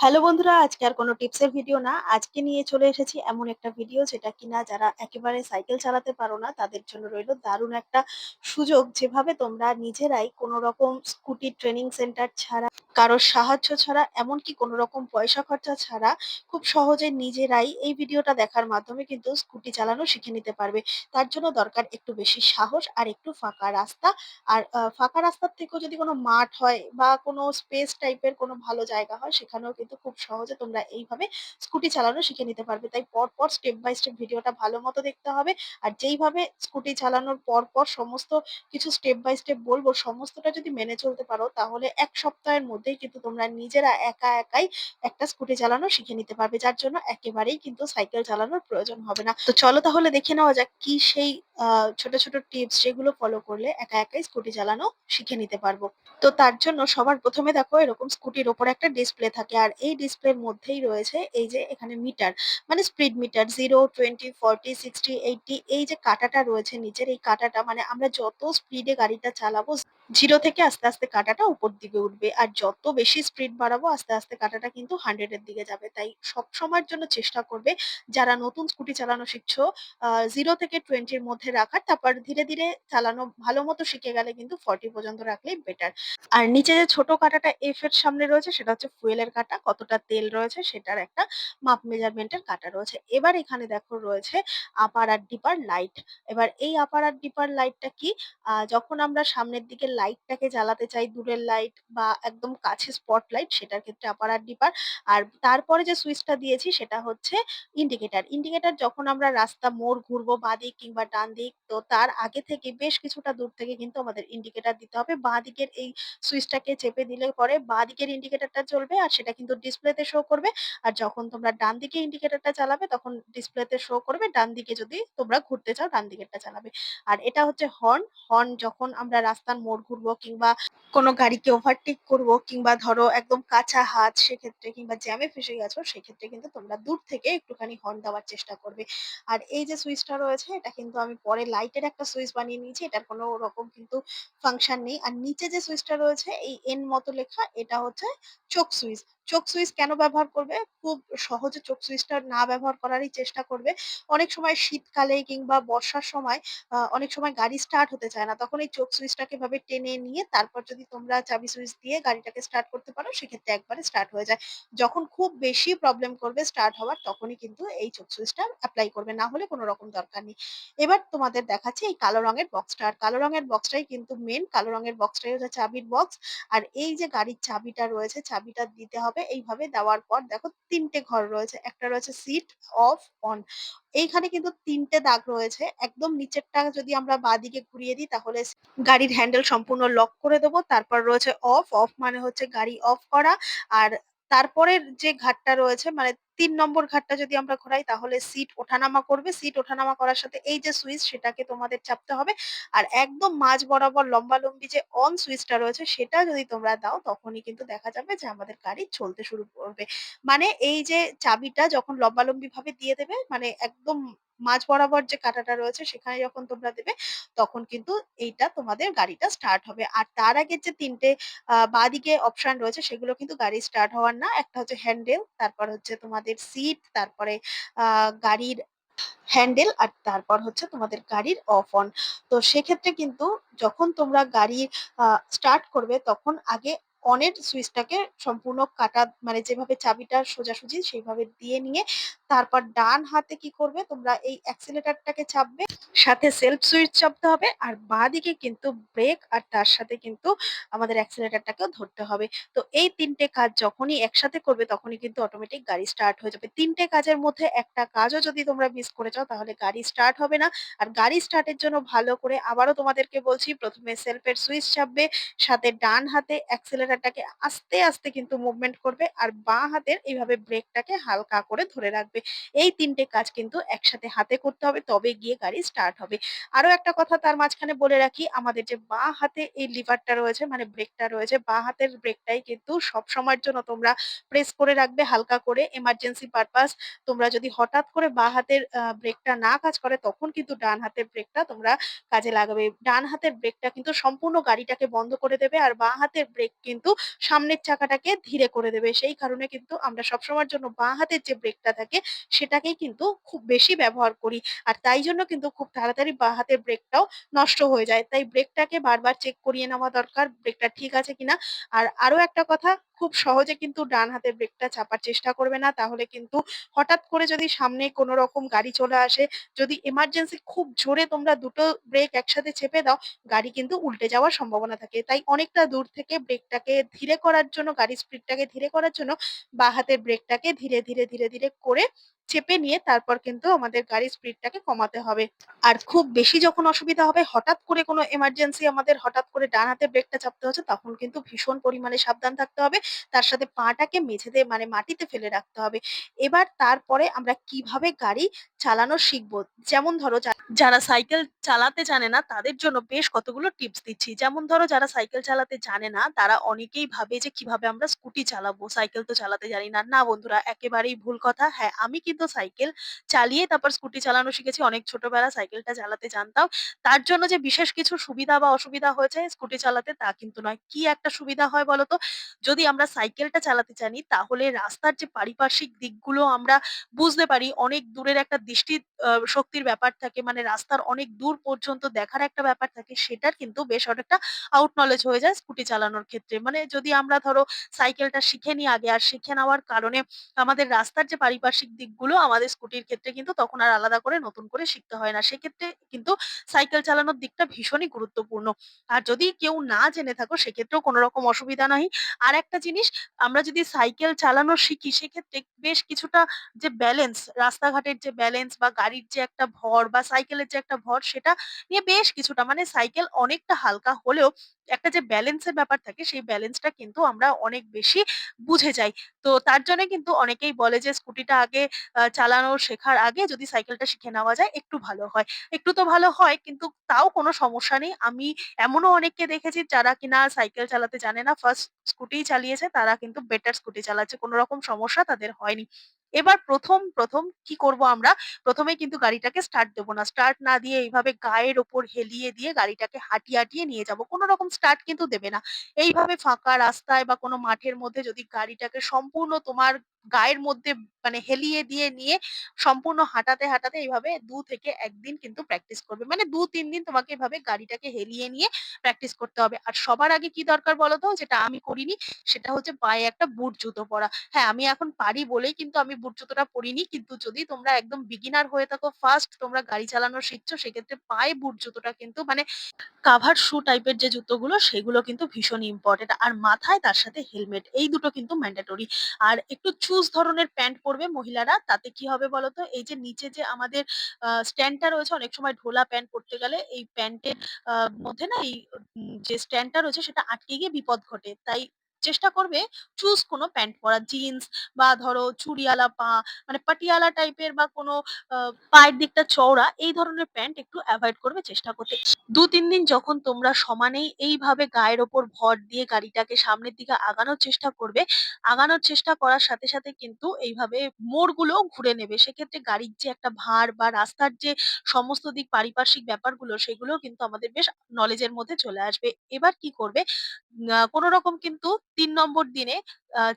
Hello বন্ধুরা, আজকে আর কোনো টিপসের ভিডিও না। আজকে নিয়ে চলে এসেছি এমন একটা ভিডিও যেটা কিনা যারা একেবারে সাইকেল চালাতে পারো না, তাদের জন্য রইল দারুণ একটা সুযোগ। যেভাবে তোমরা নিজেরাই কোনো রকম স্কুটি ট্রেনিং সেন্টার ছাড়া কারোর সাহায্য ছাড়া, এমনকি কোনো রকম পয়সা খরচা ছাড়া খুব সহজে নিজেরাই এই ভিডিওটা দেখার মাধ্যমে কিন্তু স্কুটি চালানো শিখে নিতে পারবে। তার জন্য দরকার একটু বেশি সাহস আর একটু ফাঁকা রাস্তা। আর ফাঁকা রাস্তার থেকেও যদি কোনো মাঠ হয় বা কোনো স্পেস টাইপের কোনো ভালো জায়গা হয়, সেখানেও কিন্তু খুব সহজে তোমরা এইভাবে স্কুটি চালানো শিখে নিতে পারবে। তাই পর পর স্টেপ বাই স্টেপ ভিডিওটা ভালো মতো দেখতে হবে। আর যেইভাবে স্কুটি চালানোর পর পর সমস্ত কিছু স্টেপ বাই স্টেপ বলব, সমস্তটা যদি মেনে চলতে পারো, তাহলে এক সপ্তাহের মধ্যেই কিন্তু তোমরা নিজেরা একা একাই একটা স্কুটি চালানো শিখে নিতে পারবে, যার জন্য একেবারেই কিন্তু সাইকেল চালানোর প্রয়োজন হবে না। তো চলো তাহলে দেখে নেওয়া যাক কি সেই ছোট ছোট টিপস যেগুলো ফলো করলে একা একাই স্কুটি চালানো শিখে নিতে পারব। তো তার জন্য সবার প্রথমে দেখো এরকম স্কুটির ওপর একটা ডিসপ্লে থাকে, আর এই ডিসপ্লের মধ্যেই রয়েছে এই যে এখানে মিটার মানে speed meter zero twenty forty sixty eighty এই যে কাঁটাটা রয়েছে নিচের, এই কাঁটাটা মানে আমরা যত স্পিডে গাড়িটা চালাবো জিরো থেকে আস্তে আস্তে কাঁটাটা উপর দিকে উঠবে। আর যত বেশি স্পিড বাড়াবো, আস্তে আস্তে কাঁটাটা কিন্তু হান্ড্রেড এর দিকে যাবে। তাই সব সময়ের জন্য চেষ্টা করবে, যারা নতুন স্কুটি চালানো শিখছো জিরো থেকে টোয়েন্টির মধ্যে রাখার, তারপর ধীরে ধীরে চালানো ভালো মতো শিখে গেলে কিন্তু ফর্টি পর্যন্ত রাখলেই বেটার আর নিচে যে ছোট কাঁটাটা এফ এর সামনে রয়েছে, সেটা হচ্ছে ফুয়েলের কাঁটা, কতটা তেল রয়েছে সেটার একটা মাপ মেজারমেন্টের কাঁটা রয়েছে। এবার এখানে দেখো রয়েছে আপার আর ডিপার লাইট এবার এই আপার আর ডিপার লাইটটা কি? যখন আমরা সামনের দিকে লাইটটাকে জ্বালাতে চাই, দূরের লাইট বা একদম কাছে স্পট লাইট সেটার ক্ষেত্রে আপার আর ডিপার আর তারপরে যে সুইচটা দিয়েছি সেটা হচ্ছে ইন্ডিকেটার ইন্ডিকেটার যখন আমরা রাস্তা মোড় ঘুরবো বাঁদিক কিংবা ডান দিক তো তার আগে থেকে বেশ কিছুটা দূর থেকে কিন্তু আমাদের ইন্ডিকেটার দিতে হবে। বাঁ দিকের এই সুইচটাকে চেপে দিলে পরে বাঁ দিকের ইন্ডিকেটারটা চলবে আর সেটা কিন্তু ডিসপ্লেতে শো করবে। আর যখন তোমরা ডান দিকে ইন্ডিকেটারটা চালাবে, তখন ডিসপ্লেতে শো করবে। ডান দিকে যদি তোমরা ঘুরতে চাও ডান দিকেরটা চালাবে। আর এটা হচ্ছে হর্ন হর্ন যখন আমরা রাস্তার মোড় ঘুরবো কিংবা কোনো গাড়িকে ওভারটেক করব কিংবা ধরো একদম কাঁচা হাত সেক্ষেত্রে কিংবা জ্যামে ফেসে গেছো, সেক্ষেত্রে কিন্তু তোমরা দূর থেকে একটুখানি হর্ন দেওয়ার চেষ্টা করবে। আর এই যে সুইচটা রয়েছে, এটা কিন্তু আমি পরে লাইটের একটা সুইচ বানিয়ে নিয়েছি, এটার কোনো রকম কিন্তু ফাংশন নেই। আর নিচে যে সুইচটা রয়েছে, এই এন মতো লেখা, এটা হচ্ছে চোখ সুইচ। চোখ সুইচ কেন ব্যবহার করবে? খুব সহজে চোখ সুইচটা না ব্যবহার করারই চেষ্টা করবে। অনেক সময় শীতকালে কিংবা বর্ষার সময় অনেক সময় গাড়ি স্টার্ট হতে চায় না। তখন এই চোখ সুইচটাকে ভাবে টেনে নিয়ে তারপর যদি তোমরা চাবি সুইচ দিয়ে গাড়িটাকে স্টার্ট করতে পারো, সেক্ষেত্রে একবারে স্টার্ট হয়ে যায়। যখন খুব বেশি প্রবলেম করবে স্টার্ট হওয়ার, তখনই কিন্তু এই চোখ সুইচটা অ্যাপ্লাই করবে। না হলে কোনো রকম দরকার নেই। এবার তোমাদের দেখাচ্ছি এই কালো রঙের বক্সটা আর কালো রঙের বক্সটাই কিন্তু মেন কালো রঙের বক্সটাই হচ্ছে চাবির বক্স আর এই যে গাড়ির চাবিটা রয়েছে, চাবিটা দিতে হবে এইভাবে দেওয়ার পর দেখো তিনটে ঘর রয়েছে। একটা রয়েছে সিট অফ অন এইখানে কিন্তু তিনটে দাগ রয়েছে। একদম নিচেরটা যদি আমরা বাঁদিকে ঘুরিয়ে দিই, তাহলে গাড়ির হ্যান্ডেল সম্পূর্ণ লক করে দেবো। তারপর রয়েছে অফ অফ মানে হচ্ছে গাড়ি অফ করা। আর তারপরের যে ঘাটটা রয়েছে মানে তিন নম্বর ঘাটটা যদি আমরা ঘোরাই, তাহলে সিট ওঠানামা করবে। সিট ওঠানামা করার সাথে এই যে সুইচ, সেটাকে তোমাদের চাপতে হবে। আর একদম মাঝ বরাবর লম্বালম্বি যে অন সুইচটা রয়েছে, সেটা যদি তোমরা দাও, তখনই কিন্তু দেখা যাবে যে আমাদের গাড়ি চলতে শুরু করবে। মানে এই যে চাবিটা যখন লম্বালম্বি ভাবে দিয়ে দেবে মানে একদম মাঝ বরাবর যে কাঁটাটা রয়েছে সেখানে যখন তোমরা দেবে, তখন কিন্তু এইটা তোমাদের গাড়িটা স্টার্ট হবে। আর তার আগে যে তিনটে বাঁদিকে অপশন রয়েছে সেগুলো কিন্তু গাড়ি স্টার্ট হওয়ার না। একটা হচ্ছে হ্যান্ডেল তারপর হচ্ছে তোমাদের সিট তারপরে গাড়ির হ্যান্ডেল আর তারপর হচ্ছে তোমাদের গাড়ির অফ অন তো সেক্ষেত্রে কিন্তু যখন তোমরা গাড়ি স্টার্ট করবে তখন আগে অনের সুইচটাকে সম্পূর্ণ কাটা মানে যেভাবে চাবিটা সোজাসুজি সেইভাবে দিয়ে নিয়ে তারপর ডান হাতে কি করবে? তোমরা এই অ্যাক্সিলেটরটাকে চাপবে, সাথে সেলফ সুইচ চাপতে হবে আর বাঁ দিকে কিন্তু ব্রেক আর তার সাথে কিন্তু আমাদের অ্যাক্সিলেটরটাকেও ধরতে হবে। তো এই তিনটে কাজ যখনই একসাথে করবে, তখনই কিন্তু অটোমেটিক গাড়ি স্টার্ট হয়ে যাবে। তিনটে কাজের মধ্যে একটা কাজও যদি তোমরা মিস করে যাও, তাহলে গাড়ি স্টার্ট হবে না। আর গাড়ি স্টার্টের জন্য ভালো করে আবারও তোমাদেরকে বলছি, প্রথমে সেলফের সুইচ চাপবে, সাথে ডান হাতে অ্যাক্সিলারেটরটাকে আস্তে আস্তে কিন্তু মুভমেন্ট করবে আর বাঁ হাতের এইভাবে ব্রেকটাকে হালকা করে ধরে রাখবে। এই তিনটে কাজ কিন্তু একসাথে হাতে করতে হবে, তবে গিয়ে গাড়ি স্টার্ট হবে। আরও একটা কথা তার মাঝখানে বলে রাখি, আমাদের যে বাঁ হাতে এই লিভারটা রয়েছে মানে ব্রেকটা রয়েছে, বাঁ হাতের ব্রেকটাই কিন্তু সবসময়ের জন্য তোমরা প্রেস করে রাখবে হালকা করে এমার্জেন্সি পারপাস তোমরা যদি হঠাৎ করে বাঁ হাতের ব্রেকটা না কাজ করে, তখন কিন্তু ডান হাতের ব্রেকটা তোমরা কাজে লাগাবে। ডান হাতের ব্রেকটা কিন্তু সম্পূর্ণ গাড়িটাকে বন্ধ করে দেবে আর বাঁ হাতের ব্রেক কিন্তু সামনের চাকাটাকে ধীরে করে দেবে। সেই কারণে কিন্তু আমরা সবসময়ের জন্য বাঁ হাতের যে ব্রেকটা থাকে সেটাকেই কিন্তু খুব বেশি ব্যবহার করি। আর তাই জন্য কিন্তু খুব তাড়াতাড়ি বা হাতের ব্রেকটাও নষ্ট হয়ে যায়। তাই ব্রেকটাকে বারবার চেক করিয়ে নেওয়া দরকার ব্রেকটা ঠিক আছে কিনা। আর আরও একটা কথা খুব সহজে কিন্তু ডান হাতের ব্রেকটা চাপার চেষ্টা করবে না। তাহলে কিন্তু হঠাৎ করে যদি সামনে কোনো রকম গাড়ি চলে আসে, যদি এমার্জেন্সি খুব জোরে তোমরা দুটো ব্রেক একসাথে চেপে দাও, গাড়ি কিন্তু উল্টে যাওয়ার সম্ভাবনা থাকে। তাই অনেকটা দূর থেকে ব্রেকটাকে ধীরে করার জন্য গাড়ির স্পিডটাকে ধীরে করার জন্য বা হাতের ব্রেকটাকে ধীরে, ধীরে, ধীরে, ধীরে করে চেপে নিয়ে তারপর কিন্তু আমাদের গাড়ির স্পিডটাকে কমাতে হবে। আর খুব বেশি যখন অসুবিধা হবে হঠাৎ করে কোনো এমার্জেন্সি আমাদের হঠাৎ করে ডান হাতে ব্রেকটা চাপতে হচ্ছে তখন কিন্তু ভীষণ পরিমাণে সাবধান থাকতে হবে। তার সাথে পাটাকে মেঝেতে মানে মাটিতে ফেলে রাখতে হবে। এবার তারপরে আমরা কীভাবে গাড়ি চালানো শিখব যেমন ধরো যারা সাইকেল চালাতে জানে না তাদের জন্য বেশ কতগুলো টিপস দিচ্ছি। যেমন ধরো যারা সাইকেল চালাতে জানে না তারা অনেকেই ভাবে যে কীভাবে আমরা স্কুটি চালাবো। সাইকেল তো চালাতে জানি না। না বন্ধুরা একেবারেই ভুল কথা। হ্যাঁ, আমি কিন্তু সাইকেল চালিয়ে তারপর স্কুটি চালানো শিখেছি। অনেক ছোটবেলা সাইকেলটা চালাতে জানতাম। তার জন্য যে বিশেষ কিছু সুবিধা বা অসুবিধা হয়েছে স্কুটি চালাতে তা কিন্তু নয়। কি একটা সুবিধা হয় বলতো? যদি আমরা সাইকেলটা চালাতে জানি, তাহলে রাস্তার যে পারিপার্শ্বিক দিকগুলো আমরা বুঝতে পারি। অনেক দূরের একটা দৃষ্টি শক্তির ব্যাপার থাকে। মানে রাস্তার অনেক দূর পর্যন্ত দেখার একটা ব্যাপার থাকে। সেটার কিন্তু বেশ অনেকটা আউট নলেজ হয়ে যায় স্কুটি চালানোর ক্ষেত্রে। মানে যদি আমরা ধরো সাইকেলটা শিখে নিই আগে, আর শিখে নেওয়ার কারণে আমাদের রাস্তার যে পারিপার্শ্বিক দিকগুলো আমাদের স্কুটির ক্ষেত্রে কিন্তু তখন আর আলাদা করে নতুন করে শিখতে হয় না। সেক্ষেত্রে কিন্তু সাইকেল চালানোর দিকটা ভীষণই গুরুত্বপূর্ণ। আর যদি কেউ না জেনে থাকো, সেক্ষেত্রেও কোনো রকম অসুবিধা নাই। আর একটা জিনিস, আমরা যদি সাইকেল চালানো শিখি, সেক্ষেত্রে বেশ কিছুটা যে ব্যালেন্স রাস্তাঘাটের যে ব্যালেন্স বা গাড়ির যে একটা ভর বা সাইকেলের যে একটা ভর, সেটা নিয়ে বেশ কিছুটা মানে সাইকেল অনেকটা হালকা হলেও একটা যে ব্যালেন্সের ব্যাপার থাকে, সেই ব্যালেন্সটা কিন্তু আমরা অনেক বেশি বুঝে যাই। তো তার জন্য কিন্তু অনেকেই বলে যে, স্কুটিটা আগে চালানো শেখার আগে যদি সাইকেলটা শিখে নেওয়া যায় একটু ভালো হয়। একটু তো ভালো হয় কিন্তু তাও কোনো সমস্যা নেই। আমি এমনও অনেককে দেখেছি যারা কিনা সাইকেল চালাতে জানে না। ফার্স্ট স্কুটি চালিয়েছে তারা কিন্তু বেটার স্কুটি চালাচ্ছে। কোন রকম সমস্যা তাদের হয়নি। এবার ১ম, ১ম কি করব আমরা? প্রথমে কিন্তু গাড়িটাকে স্টার্ট দেবো না। স্টার্ট না দিয়ে এইভাবে গায়ের ওপর হেলিয়ে দিয়ে গাড়িটাকে হাঁটিয়ে, হাঁটিয়ে নিয়ে যাব। কোনো রকম স্টার্ট কিন্তু দেবে না। এইভাবে ফাঁকা রাস্তায় বা কোনো মাঠের মধ্যে যদি গাড়িটাকে সম্পূর্ণ তোমার গায়ের মধ্যে মানে হেলিয়ে দিয়ে নিয়ে সম্পূর্ণ হাঁটাতে, হাঁটাতে এইভাবে দু থেকে একদিন কিন্তু প্র্যাকটিস করবে। মানে ২-৩ দিন তোমাকে এভাবে গাড়িটাকে হেলিয়ে নিয়ে প্র্যাকটিস করতে হবে। আর সবার আগে কি দরকার বলো তো? যেটা আমি করিনি সেটা হচ্ছে পায়ে একটা বুট জুতো পরা। হ্যাঁ, আমি এখন পারি বলেই কিন্তু আমি বুট জুতোটা পরিনি। কিন্তু যদি তোমরা একদম বিগিনার হয়ে থাকো, ফার্স্ট তোমরা গাড়ি চালানো শিখছো সেক্ষেত্রে পায়ে বুট জুতোটা কিন্তু মানে কাভার শু টাইপের যে জুতোগুলো সেগুলো কিন্তু ভীষণ ইম্পোর্টেন্ট। আর মাথায় তার সাথে হেলমেট এই দুটো কিন্তু ম্যান্ডেটরি। আর একটু চুজ ধরনের প্যান্ট পরবে মহিলারা। তাতে কি হবে বলতো? এই যে নিচে যে আমাদের স্ট্যান্ডটা রয়েছে, অনেক সময় ঢোলা প্যান্ট পরতে গেলে এই প্যান্টের মধ্যে না এই যে স্ট্যান্ডটা রয়েছে সেটা আটকে গিয়ে বিপদ ঘটে। তাই চেষ্টা করবে চুজ কোনো প্যান্ট পরা। জিন্স বা ধরো চুড়িওয়ালা পা মানে পাটিয়ালা টাইপের বা কোনো পায়ের দিকটা চওড়া এই ধরনের প্যান্ট একটু অ্যাভয়েড করবে চেষ্টা করতে। ২-৩ দিন যখন তোমরা সমানেই এইভাবে গায়ের ওপর ভর দিয়ে গাড়িটাকে সামনের দিকে আগানোর চেষ্টা করবে, আগানোর চেষ্টা করার সাথে, সাথে কিন্তু এইভাবে মোড়গুলোও ঘুরে নেবে। সেক্ষেত্রে গাড়ির যে একটা ভার বা রাস্তার যে সমস্ত দিক পারিপার্শ্বিক ব্যাপারগুলো সেগুলোও কিন্তু আমাদের বেশ নলেজের মধ্যে চলে আসবে। এবার কি করবে কোন রকম কিন্তু তিন নম্বর দিনে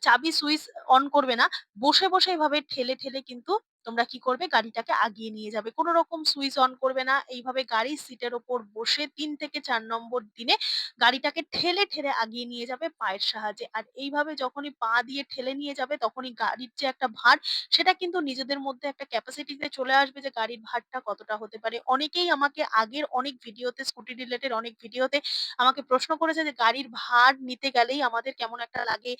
চাবি সুইচ অন করবে না। বসে, বসে এভাবে ঠেলে, ঠেলে কিন্তু তোমরা কি করবে গাড়িটাকে আগিয়ে নিয়ে যাবে। কোনো রকম সুইচ অন করবে না। এইভাবে গাড়ির সিটের ওপর বসে তিন থেকে চার নম্বর দিনে গাড়িটাকে ঠেলে, ঠেলে আগিয়ে নিয়ে যাবে পায়ের সাহায্যে। আর এইভাবে যখনই পা দিয়ে ঠেলে নিয়ে যাবে তখনই গাড়ির যে একটা ভার সেটা কিন্তু নিজেদের মধ্যে একটা ক্যাপাসিটি তে চলে আসবে যে গাড়ির ভারটা কতটা হতে পারে। অনেকেই আমাকে আগের অনেক ভিডিওতে স্কুটি রিলেটেড অনেক ভিডিওতে আমাকে প্রশ্ন করেছে যে গাড়ির ভার নিতে গেলেই আমাদের কেমন একটা লাগে।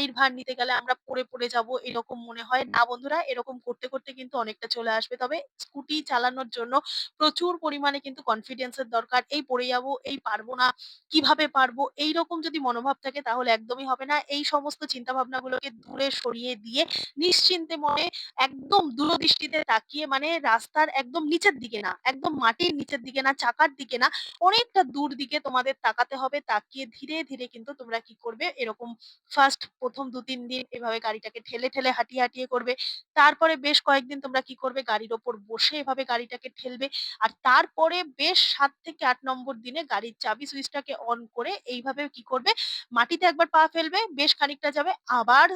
গাড়ির ভার নিতে গেলে আমরা পড়ে, পড়ে যাব এরকম মনে হয়। না বন্ধুরা এরকম করতে, করতে কিন্তু অনেকটা চলে আসবে। তবে স্কুটি চালানোর জন্য প্রচুর পরিমাণে কিন্তু কনফিডেন্সের দরকার। এই পড়ে যাব, এই পারব না, কীভাবে পারব? এইরকম যদি মনোভাব থাকে তাহলে একদমই হবে না। এই সমস্ত চিন্তাভাবনাগুলোকে দূরে সরিয়ে দিয়ে নিশ্চিন্তে মনে একদম দূরদৃষ্টিতে তাকিয়ে মানে রাস্তার একদম নিচের দিকে না, একদম মাটির নিচের দিকে না, চাকার দিকে না, অনেকটা দূর দিকে তোমাদের তাকাতে হবে। তাকিয়ে ধীরে, ধীরে কিন্তু তোমরা কি করবে এরকম ফার্স্ট ১ম ২-৩ দিন এভাবে গাড়িটাকে ঠেলে, ঠেলে হাঁটিয়ে, হাঁটিয়ে করবে। তারপরে বেশ কয়েকদিন তোমরা কি করবে গাড়ির ওপর বসে এভাবে গাড়িটাকে ঠেলবে। আর তারপরে বেশ সাত থেকে আট নম্বর দিনে গাড়ির চাবি সুইচটাকে অন করে এইভাবে কি করবে মাটিতে একবার পা ফেলবে, বেশ খানিকটা যাবে, আবার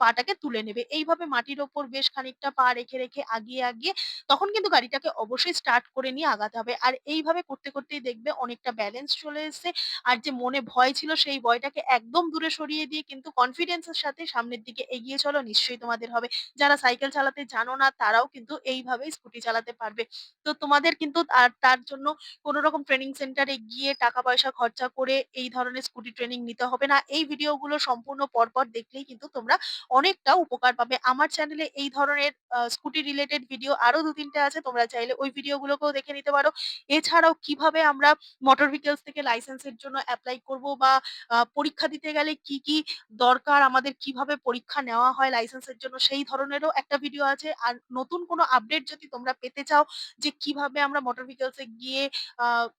পাটাকে তুলে নেবে। এইভাবে মাটির ওপর বেশ খানিকটা পা রেখে, রেখে আগিয়ে, আগিয়ে তখন কিন্তু গাড়িটাকে অবশ্যই স্টার্ট করে নিয়ে আগাতে হবে। আর এইভাবে করতে, করতেই দেখবে অনেকটা ব্যালেন্স চলে এসছে। আর যে মনে ভয় ছিল সেই ভয়টাকে একদম দূরে সরিয়ে দিয়ে কিন্তু কনফিডেন্স এর সাথে সামনের দিকে এগিয়ে চলো নিশ্চয়ই তোমাদের হবে। যারা সাইকেল চালাতে জানো না তারাও কিন্তু এইভাবেই স্কুটি চালাতে পারবে। তো তোমাদের কিন্তু আর তার জন্য কোন রকম ট্রেনিং সেন্টারে গিয়ে টাকা পয়সা খরচা করে এই ধরনের স্কুটি ট্রেনিং নিতে হবে না। এই ভিডিওগুলো সম্পূর্ণ পরপর দেখলেই কিন্তু তোমরা অনেকটা উপকার পাবে। আমার চ্যানেলে এই ধরনের স্কুটি রিলেটেড ভিডিও আরও ২-৩ টে আছে। তোমরা চাইলে ওই ভিডিওগুলোকেও দেখে নিতে পারো। এছাড়াও কীভাবে আমরা মোটর ভেহিকলস থেকে লাইসেন্সের জন্য অ্যাপ্লাই করব বা পরীক্ষা দিতে গেলে কি, কি দরকার আমাদের কীভাবে পরীক্ষা নেওয়া হয় লাইসেন্সের জন্য সেই ধরনেরও একটা ভিডিও আছে। আর নতুন কোনো আপডেট যদি তোমরা পেতে চাও যে কীভাবে আমরা মোটর ভেহিকলস গিয়ে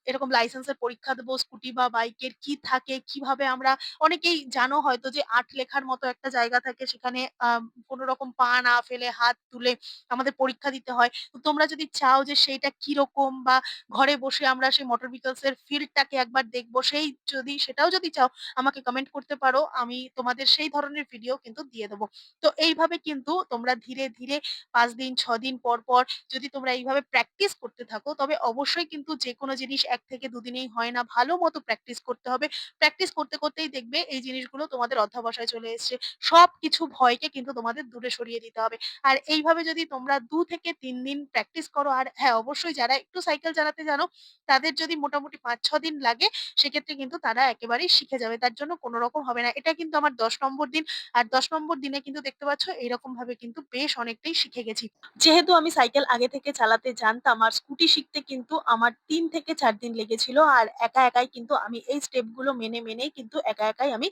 এরকম লাইসেন্সের পরীক্ষা দেবো স্কুটি বা বাইকের কি থাকে, কীভাবে আমরা অনেকেই জানো হয়তো যে আট লেখার মতো একটা জায়গা থাকে সেখানে কোন রকম পা না ফেলে হাত তুলে আমাদের পরীক্ষা দিতে হয়। তো তোমরা যদি চাও যে সেইটা কীরকম বা ঘরে বসে আমরা সেই মোটর ভেহিকলস এর ফিল্ডটাকে একবার দেখব, সেই যদি সেটাও যদি চাও আমাকে কমেন্ট করতে পারো। আমি তোমাদের সেই ধরনের ভিডিও কিন্তু দিয়ে দেব। তো এইভাবে কিন্তু তোমরা ধীরে, ধীরে পাঁচ দিন ৬ দিন পর, পর যদি তোমরা এইভাবে প্র্যাকটিস করতে থাকো তবে অবশ্যই কিন্তু যেকোনো জিনিস এক থেকে দুদিনেই হয় না। ভালো মতো প্র্যাকটিস করতে হবে। প্র্যাকটিস করতে, করতেই দেখবে এই জিনিসগুলো তোমাদের অধ্যাবসায় চলে এসছে। সবকিছু ভয়কে কিন্তু তোমাদের দূরে সরিয়ে দিতে হবে। আর এইভাবে যদি তোমরা দু থেকে তিন দিন প্র্যাকটিস করো আর হ্যাঁ, অবশ্যই যারা একটু সাইকেল চালাতে জানো তাদের যদি মোটামুটি ৫-৬ দিন লাগে সেক্ষেত্রে কিন্তু তারা একেবারেই শিখে যাবে। তার জন্য কোনো রকম হবে না। এটা কিন্তু আমার ১০ নম্বর দিন। আর ১০ নম্বর দিনে কিন্তু দেখতে পাচ্ছ এইরকম ভাবে কিন্তু বেশ অনেকটাই শিখে গেছি। যেহেতু আমি সাইকেল আগে থেকে চালাতে জানতাম আর স্কুটি শিখতে কিন্তু আমার তিন থেকে চার দিন লেগেছিল। আর একা, একাই কিন্তু আমি এই স্টেপগুলো মেনে, মেনেই কিন্তু একা, একাই আমি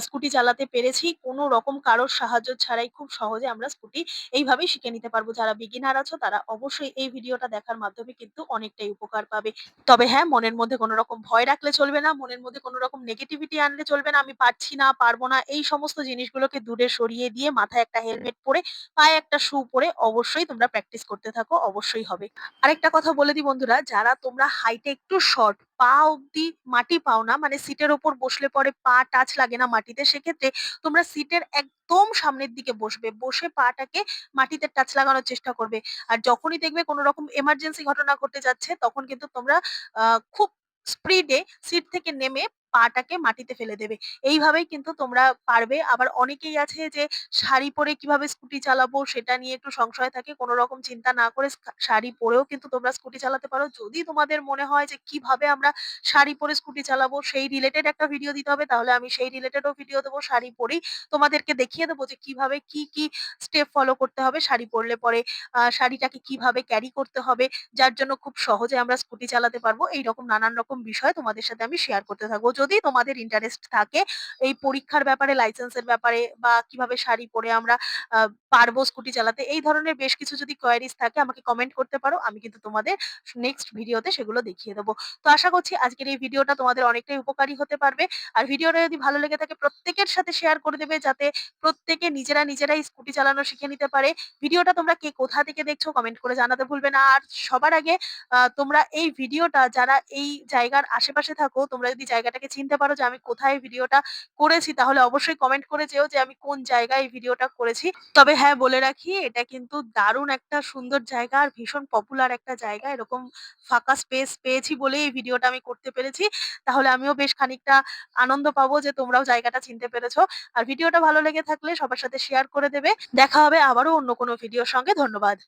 স্কুটি চালাতে পেরেছি। কোন রকম কারোর সাহায্য ছাড়াই খুব সহজে আমরা স্কুটি এইভাবেই শিখে নিতে পারব। যারা বিগিনার আছো তারা অবশ্যই এই ভিডিওটা দেখার মাধ্যমে কিন্তু অনেকটাই উপকার পাবে। তবে হ্যাঁ, মনের মধ্যে কোন রকম ভয় রাখলে চলবে না। মনের মধ্যে কোন রকম নেগেটিভিটি আনলে চলবে না। আমি পারছি না, পারব না এই সমস্ত জিনিসগুলোকে দূরে সরিয়ে দিয়ে মাথায় একটা হেলমেট পরে, পায়ে একটা শু পরে অবশ্যই তোমরা প্র্যাকটিস করতে থাকো, অবশ্যই হবে। আরেকটা কথা বলে দিই বন্ধুরা, যারা তোমরা হাইটে একটু শর্ট, পা অব্দি মাটি পাও না, মানে সিটের ওপর বসলে পরে পা টাচ লাগে না মাটিতে, সেক্ষেত্রে তোমরা সিটের একদম সামনের দিকে বসবে। বসে পাটাকে মাটিতে টাচ লাগানোর চেষ্টা করবে। আর যখনই দেখবে কোনো রকম এমার্জেন্সি ঘটনা ঘটে যাচ্ছে তখন কিন্তু তোমরা খুব স্প্রিডে সিট থেকে নেমে পাটাকে মাটিতে ফেলে দেবে। এইভাবেই কিন্তু তোমরা পারবে। আবার অনেকেই আছে যে শাড়ি পরে কীভাবে স্কুটি চালাবো সেটা নিয়ে একটু সংশয় থাকে। কোন রকম চিন্তা না করে শাড়ি পরেও কিন্তু তোমরা স্কুটি চালাতে পারো। যদি তোমাদের মনে হয় যে কীভাবে আমরা শাড়ি পরে স্কুটি চালাবো সেই রিলেটেড একটা ভিডিও দিতে হবে তাহলে আমি সেই রিলেটেড ও ভিডিও দেবো শাড়ি পরেই তোমাদেরকে দেখিয়ে দেবো যে কীভাবে কি, কি স্টেপ ফলো করতে হবে শাড়ি পরলে পরে শাড়িটাকে কীভাবে ক্যারি করতে হবে যার জন্য খুব সহজে আমরা স্কুটি চালাতে পারব। এইরকম নানান রকম বিষয় তোমাদের সাথে আমি শেয়ার করতে থাকব। যদি তোমাদের ইন্টারেস্ট থাকে এই পরীক্ষার ব্যাপারে, লাইসেন্সের ব্যাপারে বা কীভাবে শাড়ি পরে আমরা পারব স্কুটি চালাতে এই ধরনের বেশ কিছু যদি কোয়েরিজ থাকে আমাকে কমেন্ট করতে পারো। আমি কিন্তু তোমাদের নেক্সট ভিডিওতে সেগুলো দেখিয়ে দেবো তো আশা করছি আজকের এই ভিডিওটা তোমাদের অনেকটাই উপকারী হতে পারবে। আর ভিডিওটা যদি ভালো লেগে থাকে প্রত্যেকের সাথে শেয়ার করে দেবে যাতে প্রত্যেকে নিজেরা, নিজেরাই স্কুটি চালানো শিখে নিতে পারে। ভিডিওটা তোমরা কে কোথা থেকে দেখছ কমেন্ট করে জানাতে ভুলবে না। আর সবার আগে তোমরা এই ভিডিওটা যারা এই জায়গার আশেপাশে থাকো তোমরা যদি জায়গাটাকে চিনতে পারো যে আমি কোথায় ভিডিওটা করেছি তাহলে অবশ্যই কমেন্ট করে যেও যে আমি কোন জায়গায় এই ভিডিওটা করেছি। তবে হ্যাঁ, বলে রাখি এটা কিন্তু দারুণ একটা সুন্দর জায়গা আর ভীষণ পপুলার একটা জায়গা। এরকম ফাঁকা স্পেস পেয়েছি বলেই এই ভিডিওটা আমি করতে পেরেছি। তাহলে আমিও বেশ খানিকটা আনন্দ পাবো যে তোমরাও জায়গাটা চিনতে পেরেছ। আর ভিডিওটা ভালো লেগে থাকলে সবার সাথে শেয়ার করে দেবে। দেখা হবে আবারও অন্য কোনো ভিডিওর সঙ্গে। ধন্যবাদ।